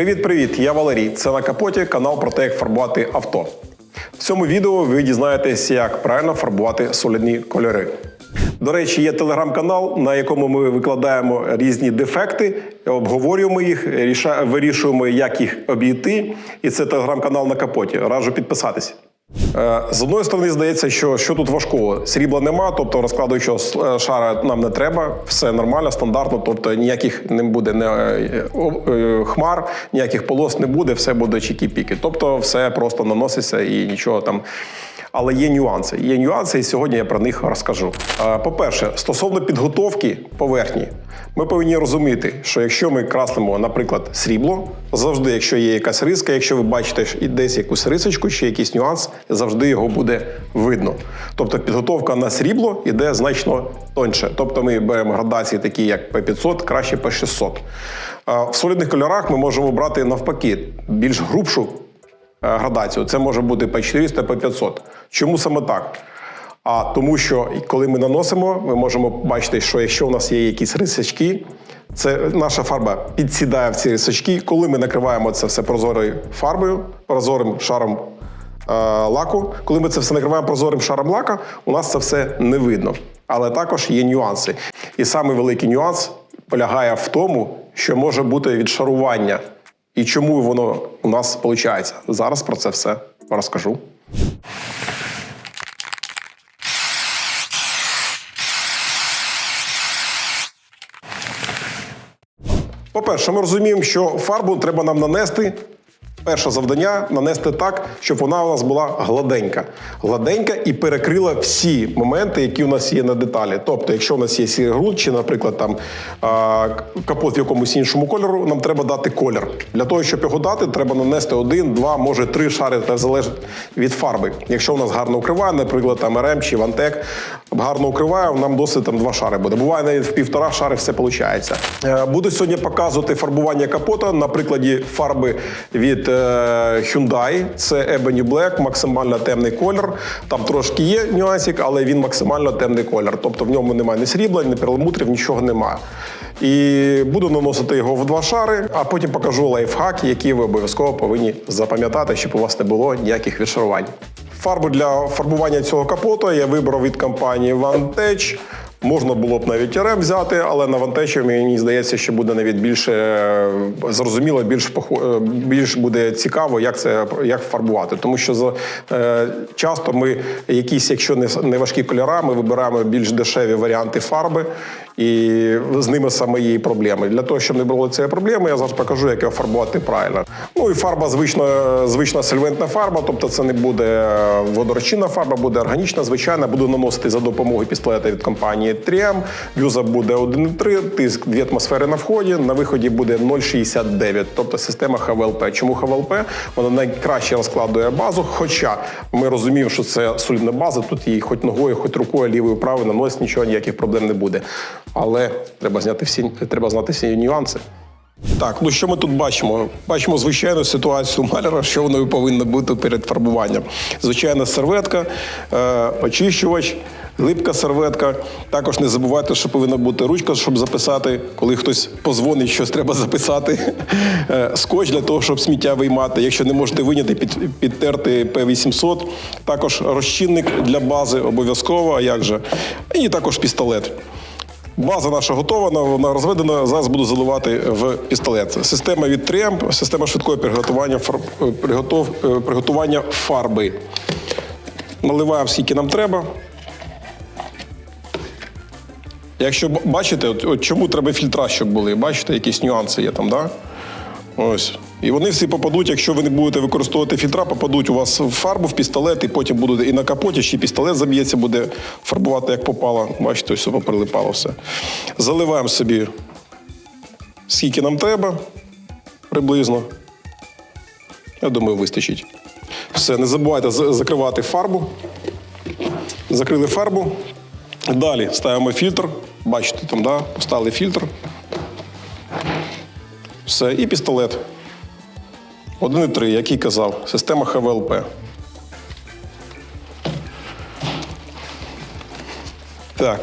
Привіт-привіт! Я Валерій. Це на капоті канал про те, як фарбувати авто. В цьому відео ви дізнаєтесь, як правильно фарбувати солідні кольори. До речі, є телеграм-канал, на якому ми викладаємо різні дефекти, обговорюємо їх, вирішуємо, як їх обійти. І це телеграм-канал на капоті. Раджу підписатись. Е, З одної сторони, здається, що, що тут важкого? Срібла нема, тобто розкладуючого е, шара нам не треба, все нормально, стандартно, тобто ніяких не буде не, е, хмар, ніяких полос не буде, все буде чікі-піки. Тобто все просто наноситься і нічого там. Але є нюанси. Є нюанси, і сьогодні я про них розкажу. Е, По-перше, стосовно підготовки поверхні, ми повинні розуміти, що якщо ми краслимо, наприклад, срібло, завжди, якщо є якась риска, якщо ви бачите десь якусь рисочку чи якийсь нюанс, завжди його буде видно. Тобто підготовка на срібло йде значно тоньше. Тобто ми беремо градації, такі як P500, краще P600. Е, В солідних кольорах ми можемо брати навпаки більш грубшу градацію. Це може бути P400, P500. Чому саме так? А тому, що коли ми наносимо, ми можемо бачити, що якщо у нас є якісь рисочки, це наша фарба підсідає в ці рисочки. Коли ми накриваємо це все прозорою фарбою, прозорим шаром е, лаку, коли ми це все накриваємо прозорим шаром лака, у нас це все не видно. Але також є нюанси. І самий великий нюанс полягає в тому, що може бути відшарування. І чому воно у нас виходить? Зараз про це все розкажу. По-перше, ми розуміємо, що фарбу треба нам нанести. Перше завдання нанести так, щоб вона у нас була гладенька. Гладенька і перекрила всі моменти, які у нас є на деталі. Тобто, якщо у нас є сірий ґрунт, чи, наприклад, там капот в якомусь іншому кольору, нам треба дати колір. Для того, щоб його дати, треба нанести один, два, може три шари, це залежить від фарби. Якщо у нас гарно укриває, наприклад, там РМ чи Вантек гарно укриває, нам досить там два шари буде. Буває навіть в півтора шари все виходить. Е, Буду сьогодні показувати фарбування капота на прикладі фарби від Hyundai. Це Ebony Black, максимально темний колір. Там трошки є нюансик, але він максимально темний колір. Тобто в ньому немає ні срібла, ні перламутрів, нічого немає. І буду наносити його в два шари, а потім покажу лайфхаки, які ви обов'язково повинні запам'ятати, щоб у вас не було ніяких відшарувань. Фарбу для фарбування цього капота я вибрав від компанії Vantage. Можна було б навіть РМ взяти, але на Vantage, мені здається, що буде навіть більше е, зрозуміло, більш е, більш буде цікаво, як це як фарбувати. Тому що за, е, часто ми якісь, якщо не, важкі кольори, ми вибираємо більш дешеві варіанти фарби, і з ними саме є проблеми. Для того, щоб не було цієї проблеми, я зараз покажу, як його фарбувати правильно. Ну і фарба звична, звична сольвентна фарба, тобто це не буде водорозчинна фарба, буде органічна, звичайна. Буду наносити за допомогою пістолета від компанії 3M. Вюза буде 1,3, тиск 2 атмосфери на вході. На виході буде 0,69, тобто система ХВЛП. Чому ХВЛП? Вона найкраще розкладує базу. Хоча ми розуміємо, що це солідна база, тут її хоч ногою, хоч рукою, лівою, правою наносить, нічого, ніяких проблем не буде. Але треба зняти всі, треба знати всі нюанси. Так, ну що ми тут бачимо? Бачимо звичайну ситуацію маляра, що воно повинно бути перед фарбуванням. Звичайна серветка, е, очищувач, липка серветка. Також не забувайте, що повинна бути ручка, щоб записати, коли хтось позвонить, щось треба записати. Е, скотч для того, щоб сміття виймати. Якщо не можете виняти, під, підтерти П800. Також розчинник для бази обов'язково, а як же? І також пістолет. База наша готова, вона- розведена. Зараз буду заливати в пістолет. Система від 3M, система швидкого приготування, фар... е, приготов... е, приготування фарби. Наливаємо скільки нам треба. Якщо бачите, от, от чому треба фільтра, щоб були? Бачите, якісь нюанси є там, да? Ось. І вони всі попадуть, якщо ви не будете використовувати фільтра, попадуть у вас в фарбу, в пістолет, і потім буде і на капоті, ще пістолет заб'ється, буде фарбувати як попало. Бачите, ось поприлипало все. Заливаємо собі, скільки нам треба, приблизно. Я думаю, вистачить. Все, не забувайте закривати фарбу. Закрили фарбу. Далі ставимо фільтр. Бачите, там, да? поставили фільтр. Все, і пістолет. 1,3, як і казав, система ХВЛП. Так.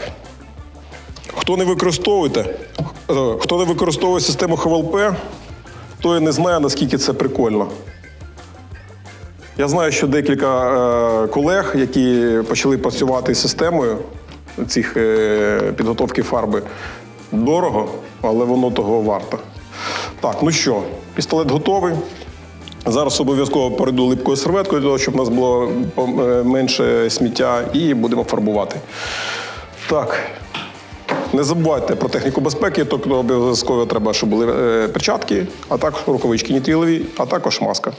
Хто не використовуєте, е, хто не використовує систему ХВЛП, той не знає, наскільки це прикольно. Я знаю, що декілька е, колег, які почали працювати з системою цих е, підготовки фарби, дорого, але воно того варто. Так, ну що, пістолет готовий. Зараз обов'язково перейду липкою серветкою, для того, щоб у нас було е, менше сміття, і будемо фарбувати. Так, не забувайте про техніку безпеки, тобто обов'язково треба, щоб були е, перчатки, а також рукавички нітрилові, а також маска.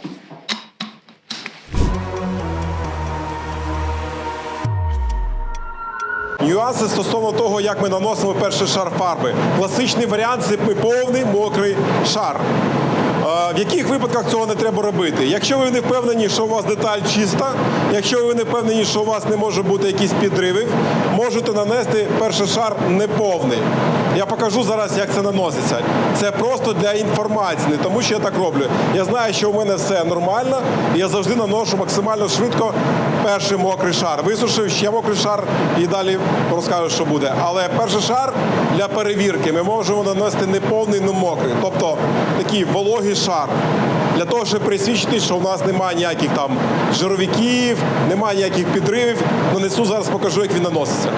Нюанси стосовно того, як ми наносимо перший шар фарби. Класичний варіант це повний мокрий шар. Е, В яких випадках цього не треба робити? Якщо ви не впевнені, що у вас деталь чиста, якщо ви не впевнені, що у вас не може бути якісь підриви, можете нанести перший шар неповний. Я покажу зараз, як це наноситься. Це просто для інформації, не тому що я так роблю. Я знаю, що у мене все нормально, і я завжди наношу максимально швидко перший мокрий шар. Висушив ще мокрий шар і далі розкажу, що буде. Але перший шар для перевірки ми можемо нанести не повний, не мокрий. Тобто такий вологий шар. Для того, щоб присвідчити, що в нас немає ніяких там жировиків, немає ніяких підривів. Нанесу зараз покажу, як він наноситься.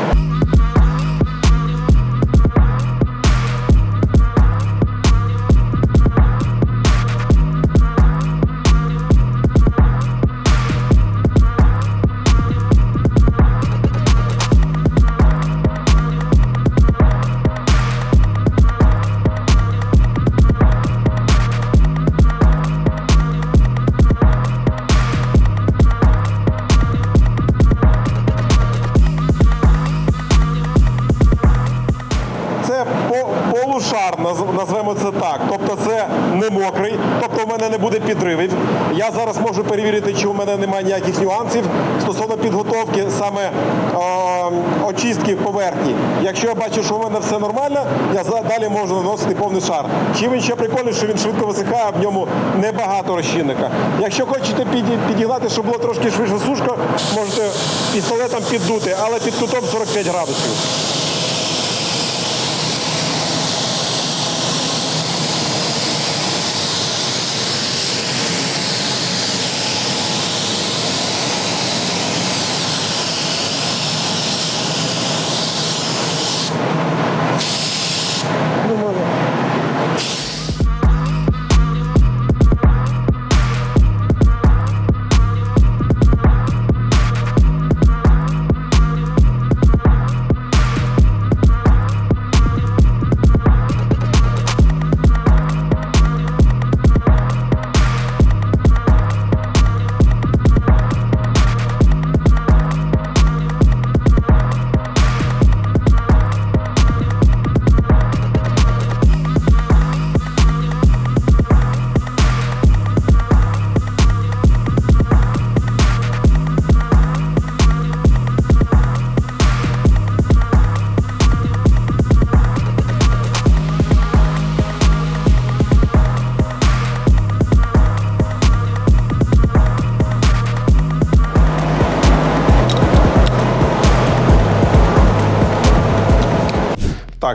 Наз- назвемо це так. Тобто це не мокрий, тобто в мене не буде підривів. Я зараз можу перевірити, чи у мене немає ніяких нюансів стосовно підготовки саме очистки поверхні. Якщо я бачу, що у мене все нормально, я далі можу наносити повний шар. Чим він ще прикольний, що він швидко висихає, в ньому небагато розчинника. Якщо хочете підігнати, щоб було трошки швидше сушка, можете пістолетом піддути, але під кутом 45 градусів.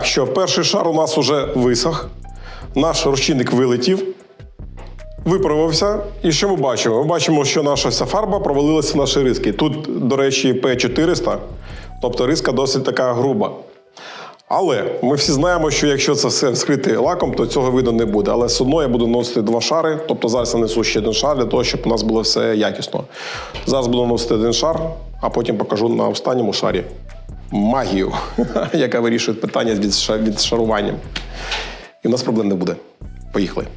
Що перший шар у нас вже висох, наш розчинник вилетів, виправився. І що ми бачимо? Ми бачимо, що наша вся фарба провалилася в наші риски. Тут, до речі, P400, тобто риска досить така груба. Але ми всі знаємо, що якщо це все вскрити лаком, то цього видно не буде. Але все одно я буду наносити два шари, тобто зараз я несу ще один шар для того, щоб у нас було все якісно. Зараз буду наносити один шар, а потім покажу на останньому шарі магію, яка вирішує питання з відша- відшаруванням. І в нас проблем не буде. Поїхали.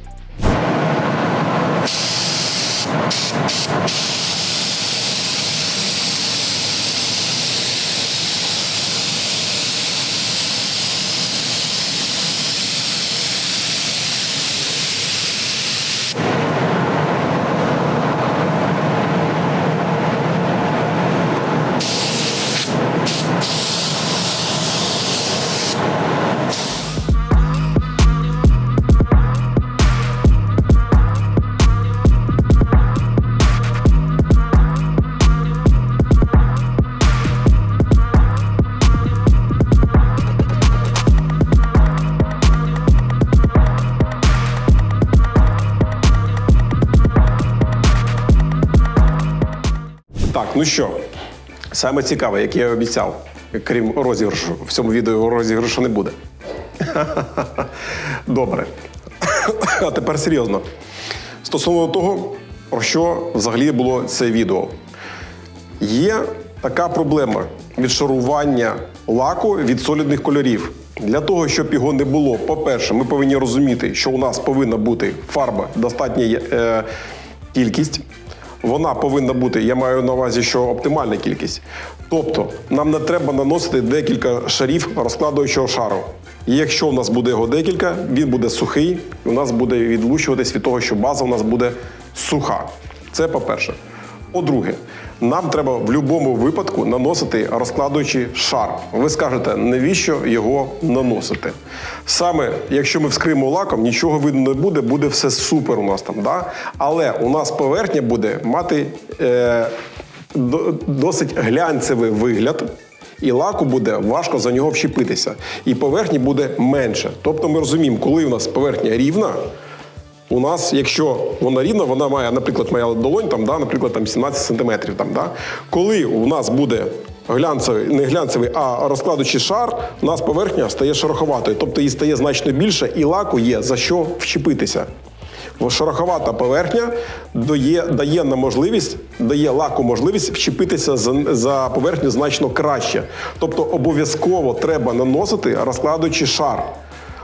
Ну що, саме цікаве, як я обіцяв, крім розіграшу, в цьому відео розіграшу не буде. Добре. А тепер серйозно. Стосовно того, про що взагалі було це відео. Є така проблема відшарування лаку від солідних кольорів. Для того, щоб його не було, по-перше, ми повинні розуміти, що у нас повинна бути фарба достатня е, кількість. Вона повинна бути, я маю на увазі, що оптимальна кількість. Тобто, нам не треба наносити декілька шарів розкладуючого шару. І якщо у нас буде його декілька, він буде сухий, і у нас буде відлучуватись від того, що база у нас буде суха. Це по-перше. По-друге, нам треба в будь-якому випадку наносити розкладуючий шар. Ви скажете, навіщо його наносити? Саме якщо ми вскриємо лаком, нічого видно не буде, буде все супер у нас там. Да? Але у нас поверхня буде мати е, досить глянцевий вигляд. І лаку буде важко за нього вчепитися. І поверхні буде менше. Тобто ми розуміємо, коли у нас поверхня рівна, у нас, якщо вона рівна, вона має, наприклад, моя долонь, там, да, наприклад, там 17 сантиметрів. Там, да. Коли у нас буде глянцевий, не глянцевий, а розкладучий шар, у нас поверхня стає шероховатою, тобто її стає значно більше, і лаку є за що вчепитися. Шероховата поверхня дає, дає нам можливість, дає лаку можливість вчепитися за, за поверхню значно краще. Тобто обов'язково треба наносити розкладуючий шар.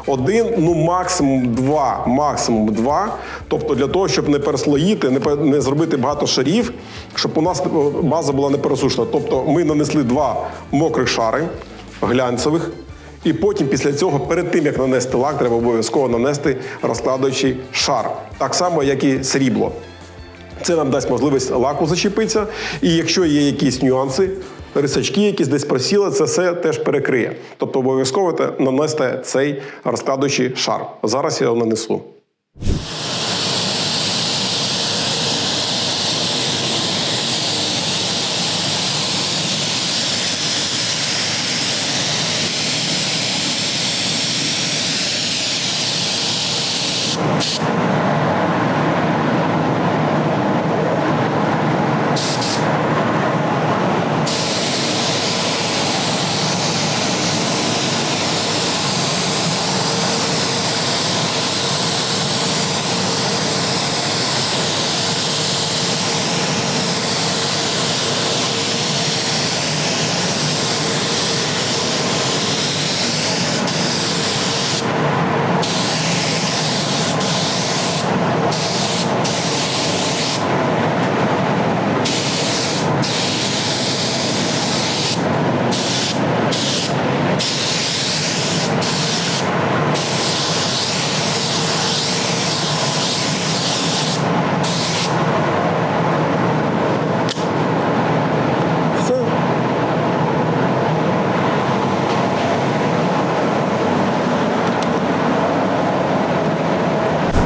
Один, ну максимум два, максимум два. Тобто для того, щоб не переслоїти, не, не зробити багато шарів, щоб у нас е, база була не пересушена. Тобто ми нанесли два мокрих шари глянцевих, і потім після цього, перед тим як нанести лак, треба обов'язково нанести розкладуючий шар. Так само, як і срібло. Це нам дасть можливість лаку зачепитися. І якщо є якісь нюанси, рисачки якісь десь просіли, це все теж перекриє. Тобто обов'язково нанести цей розкладуючий шар. Зараз я його нанесу. Все.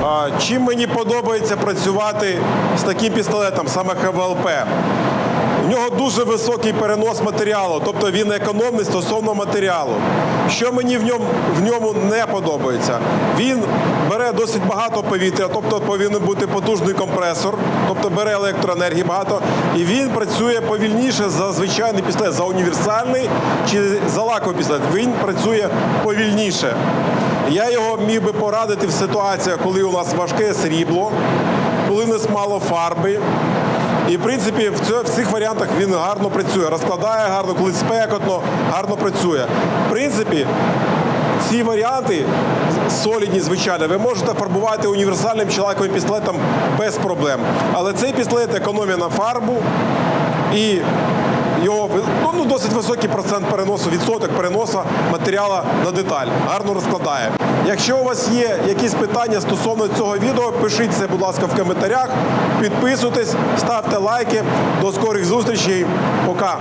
А, Чим мені подобається працювати з таким пістолетом, саме ХВЛП? У нього дуже високий перенос матеріалу, тобто він економний стосовно матеріалу. Що мені в ньому, в ньому не подобається? Він бере досить багато повітря, тобто повинен бути потужний компресор, тобто бере електроенергії багато, і він працює повільніше за звичайний пістолет, за універсальний чи за лаковий пістолет. Він працює повільніше. Я його міг би порадити в ситуаціях, коли у нас важке срібло, коли у нас мало фарби. І в принципі в, цих варіантах він гарно працює, розкладає гарно, коли спекотно, гарно працює. В принципі, ці варіанти солідні, звичайно, ви можете фарбувати універсальним чи лаковим пістолетом без проблем. Але цей пістолет економія на фарбу і його ну, ну, досить високий процент переносу, відсоток переносу матеріалу на деталь. Гарно розкладає. Якщо у вас є якісь питання стосовно цього відео, пишіть це, будь ласка, в коментарях. Підписуйтесь, ставте лайки. До скорих зустрічей. Пока.